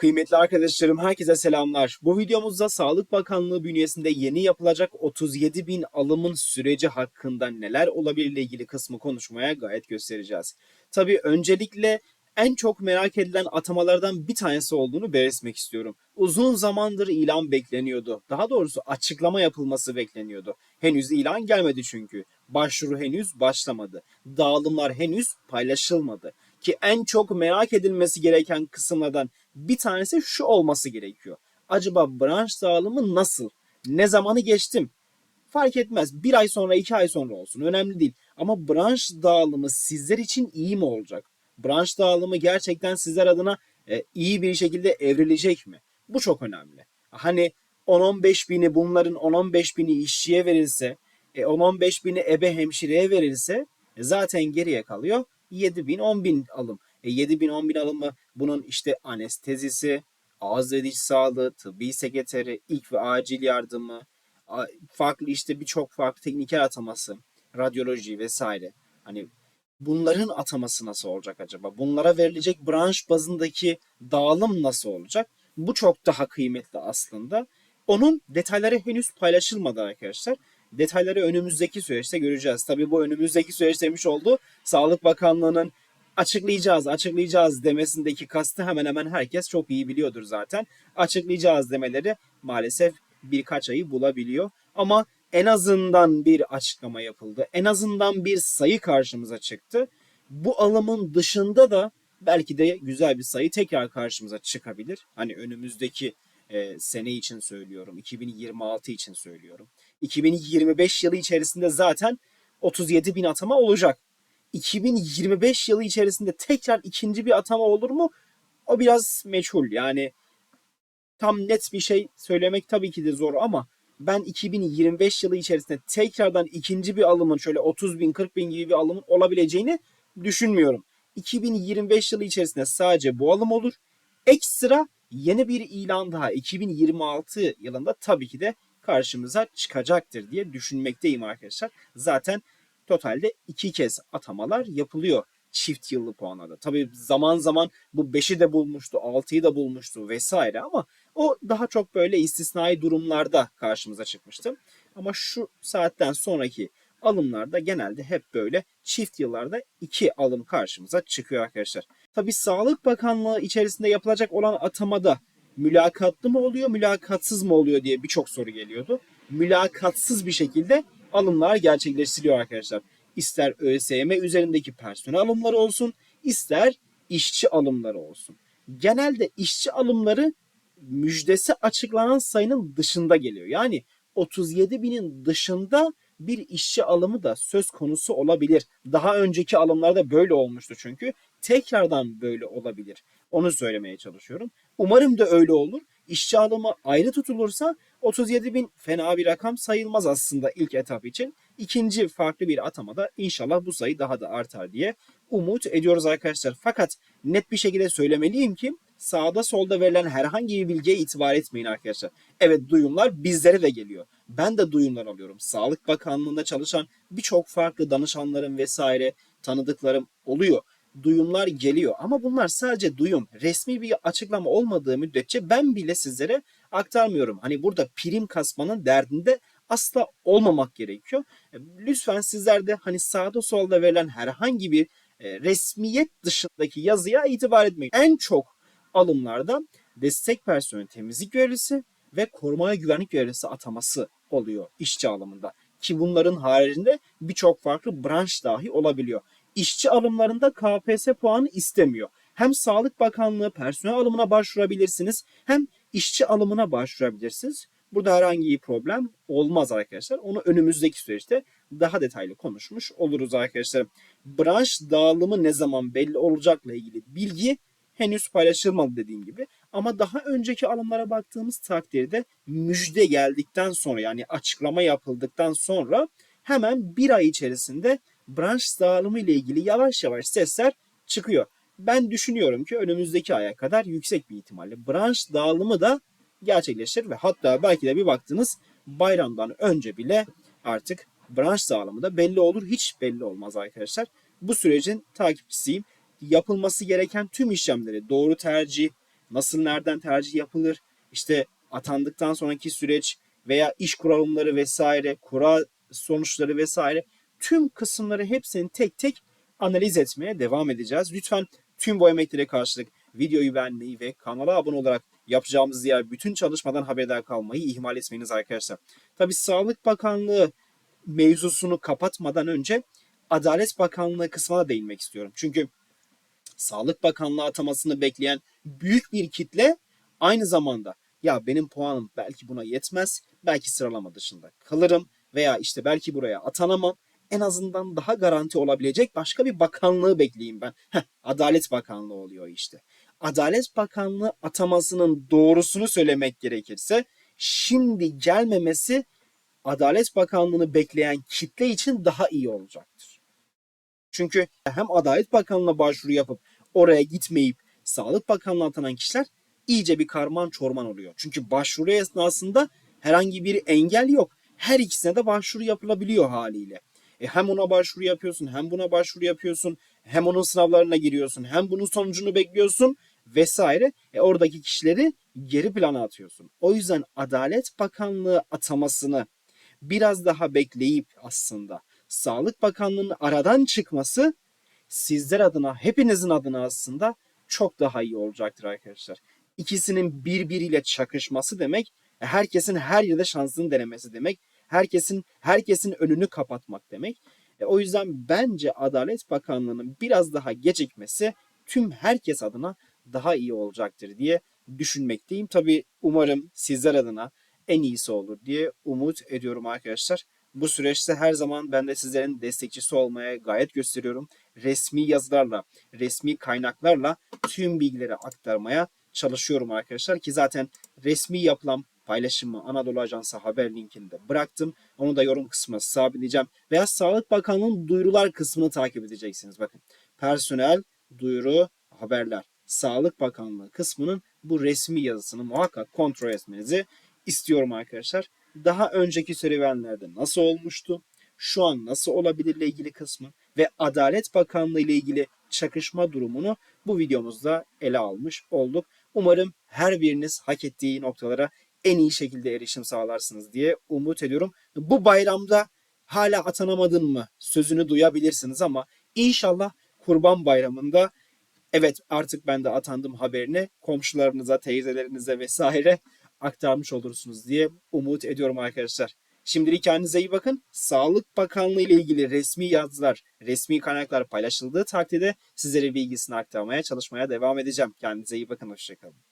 Kıymetli arkadaşlarım herkese selamlar. Bu videomuzda Sağlık Bakanlığı bünyesinde yeni yapılacak 37 bin alımın süreci hakkında neler olabilir ile ilgili kısmı konuşmaya gayet göstereceğiz. Tabii öncelikle en çok merak edilen atamalardan bir tanesi olduğunu belirtmek istiyorum. Uzun zamandır ilan bekleniyordu. Daha doğrusu açıklama yapılması bekleniyordu. Henüz ilan gelmedi çünkü. Başvuru henüz başlamadı. Dağılımlar henüz paylaşılmadı. Ki en çok merak edilmesi gereken kısımlardan bir tanesi şu olması gerekiyor. Acaba branş dağılımı nasıl? Ne zamanı geçtim? Fark etmez. Bir ay sonra, iki ay sonra olsun. Önemli değil. Ama branş dağılımı sizler için iyi mi olacak? Branş dağılımı gerçekten sizler adına e, iyi bir şekilde evrilecek mi? Bu çok önemli. Hani 10-15 bini bunların 10-15 bini işçiye verilse, e, 10-15 bini ebe hemşireye verilse e, zaten geriye kalıyor 7 bin 10 bin alım. E 7 bin 10 bin alımı bunun işte anestezisi, ağız ve diş sağlığı, tıbbi sekreteri, ilk ve acil yardımı, farklı işte birçok farklı tekniker ataması, radyoloji vesaire. Hani bunların ataması nasıl olacak acaba? Bunlara verilecek branş bazındaki dağılım nasıl olacak? Bu çok daha kıymetli aslında. Onun detayları henüz paylaşılmadı arkadaşlar. Detayları önümüzdeki süreçte göreceğiz. Tabii bu önümüzdeki süreç demiş oldu. Sağlık Bakanlığı'nın açıklayacağız, açıklayacağız demesindeki kastı hemen hemen herkes çok iyi biliyordur zaten. Açıklayacağız demeleri maalesef birkaç ayı bulabiliyor. Ama en azından bir açıklama yapıldı. En azından bir sayı karşımıza çıktı. Bu alımın dışında da belki de güzel bir sayı tekrar karşımıza çıkabilir. Hani önümüzdeki e, sene için söylüyorum. 2026 için söylüyorum. 2025 yılı içerisinde zaten 37 bin atama olacak. 2025 yılı içerisinde tekrar ikinci bir atama olur mu? O biraz meçhul. Yani tam net bir şey söylemek tabii ki de zor ama ben 2025 yılı içerisinde tekrardan ikinci bir alımın şöyle 30 bin 40 bin gibi bir alımın olabileceğini düşünmüyorum. 2025 yılı içerisinde sadece bu alım olur. Ekstra yeni bir ilan daha 2026 yılında tabii ki de karşımıza çıkacaktır diye düşünmekteyim arkadaşlar. Zaten totalde iki kez atamalar yapılıyor çift yıllı puanlarda. Tabii zaman zaman bu 5'i de bulmuştu, 6'yı da bulmuştu vesaire ama o daha çok böyle istisnai durumlarda karşımıza çıkmıştı. Ama şu saatten sonraki alımlarda genelde hep böyle çift yıllarda iki alım karşımıza çıkıyor arkadaşlar. Tabii Sağlık Bakanlığı içerisinde yapılacak olan atamada mülakatlı mı oluyor, mülakatsız mı oluyor diye birçok soru geliyordu. Mülakatsız bir şekilde alımlar gerçekleştiriliyor arkadaşlar. İster ÖSYM üzerindeki personel alımları olsun, ister işçi alımları olsun. Genelde işçi alımları müjdesi açıklanan sayının dışında geliyor. Yani 37 binin dışında bir işçi alımı da söz konusu olabilir. Daha önceki alımlarda böyle olmuştu çünkü. Tekrardan böyle olabilir. Onu söylemeye çalışıyorum. Umarım da öyle olur. İşçi alımı ayrı tutulursa 37 bin fena bir rakam sayılmaz aslında ilk etap için. İkinci farklı bir atamada inşallah bu sayı daha da artar diye umut ediyoruz arkadaşlar. Fakat net bir şekilde söylemeliyim ki sağda solda verilen herhangi bir bilgiye itibar etmeyin arkadaşlar. Evet duyumlar bizlere de geliyor. Ben de duyumlar alıyorum. Sağlık Bakanlığı'nda çalışan birçok farklı danışanlarım vesaire tanıdıklarım oluyor. Duyumlar geliyor ama bunlar sadece duyum. Resmi bir açıklama olmadığı müddetçe ben bile sizlere aktarmıyorum. Hani burada prim kasmanın derdinde asla olmamak gerekiyor. E, Lütfen sizler de hani sağda solda verilen herhangi bir e, resmiyet dışındaki yazıya itibar etmeyin. En çok alımlarda destek personeli temizlik görevlisi ve koruma ve güvenlik görevlisi ataması oluyor işçi alımında. Ki bunların haricinde birçok farklı branş dahi olabiliyor. İşçi alımlarında KPSS puanı istemiyor. Hem Sağlık Bakanlığı personel alımına başvurabilirsiniz hem işçi alımına başvurabilirsiniz. Burada herhangi bir problem olmaz arkadaşlar. Onu önümüzdeki süreçte daha detaylı konuşmuş oluruz arkadaşlar. Branş dağılımı ne zaman belli olacakla ilgili bilgi henüz paylaşılmadı dediğim gibi. Ama daha önceki alımlara baktığımız takdirde müjde geldikten sonra yani açıklama yapıldıktan sonra hemen bir ay içerisinde branş dağılımı ile ilgili yavaş yavaş sesler çıkıyor. Ben düşünüyorum ki önümüzdeki aya kadar yüksek bir ihtimalle branş dağılımı da gerçekleşir ve hatta belki de bir baktınız bayramdan önce bile artık branş dağılımı da belli olur. Hiç belli olmaz arkadaşlar. Bu sürecin takipçisiyim. Yapılması gereken tüm işlemleri doğru tercih, nasıl nereden tercih yapılır, işte atandıktan sonraki süreç veya iş kuralımları vesaire, kura sonuçları vesaire tüm kısımları hepsini tek tek analiz etmeye devam edeceğiz. Lütfen tüm bu emeklere karşılık videoyu beğenmeyi ve kanala abone olarak yapacağımız diğer bütün çalışmadan haberdar kalmayı ihmal etmeyiniz arkadaşlar. Tabi Sağlık Bakanlığı mevzusunu kapatmadan önce Adalet Bakanlığı kısmına değinmek istiyorum. Çünkü Sağlık Bakanlığı atamasını bekleyen büyük bir kitle aynı zamanda ya benim puanım belki buna yetmez, belki sıralama dışında kalırım veya işte belki buraya atanamam. En azından daha garanti olabilecek başka bir bakanlığı bekleyeyim ben. Heh, Adalet Bakanlığı oluyor işte. Adalet Bakanlığı atamasının doğrusunu söylemek gerekirse şimdi gelmemesi Adalet Bakanlığı'nı bekleyen kitle için daha iyi olacaktır. Çünkü hem Adalet Bakanlığı'na başvuru yapıp oraya gitmeyip Sağlık Bakanlığı'na atanan kişiler iyice bir karman çorman oluyor. Çünkü başvuru esnasında herhangi bir engel yok. Her ikisine de başvuru yapılabiliyor haliyle. E hem ona başvuru yapıyorsun, hem buna başvuru yapıyorsun, hem onun sınavlarına giriyorsun, hem bunun sonucunu bekliyorsun vesaire. E oradaki kişileri geri plana atıyorsun. O yüzden Adalet Bakanlığı atamasını biraz daha bekleyip aslında Sağlık Bakanlığı'nın aradan çıkması sizler adına, hepinizin adına aslında çok daha iyi olacaktır arkadaşlar. İkisinin birbiriyle çakışması demek, herkesin her yerde şansını denemesi demek, herkesin herkesin önünü kapatmak demek. E, o yüzden bence Adalet Bakanlığı'nın biraz daha gecikmesi tüm herkes adına daha iyi olacaktır diye düşünmekteyim. Tabii umarım sizler adına en iyisi olur diye umut ediyorum arkadaşlar. Bu süreçte her zaman ben de sizlerin destekçisi olmaya gayet gösteriyorum. Resmi yazılarla, resmi kaynaklarla tüm bilgileri aktarmaya çalışıyorum arkadaşlar ki zaten resmi yapılan paylaşımı Anadolu Ajansı haber linkinde bıraktım. Onu da yorum kısmına sabitleyeceğim. Veya Sağlık Bakanlığı'nın duyurular kısmını takip edeceksiniz. Bakın personel, duyuru, haberler. Sağlık Bakanlığı kısmının bu resmi yazısını muhakkak kontrol etmenizi istiyorum arkadaşlar. Daha önceki serüvenlerde nasıl olmuştu? Şu an nasıl olabilirle ilgili kısmı ve Adalet Bakanlığı ile ilgili çakışma durumunu bu videomuzda ele almış olduk. Umarım her biriniz hak ettiği noktalara en iyi şekilde erişim sağlarsınız diye umut ediyorum. Bu bayramda hala atanamadın mı sözünü duyabilirsiniz ama inşallah Kurban Bayramı'nda evet artık ben de atandım haberini komşularınıza, teyzelerinize vesaire aktarmış olursunuz diye umut ediyorum arkadaşlar. Şimdilik kendinize iyi bakın. Sağlık Bakanlığı ile ilgili resmi yazılar, resmi kaynaklar paylaşıldığı takdirde sizlere bilgisini aktarmaya çalışmaya devam edeceğim. Kendinize iyi bakın. Hoşçakalın.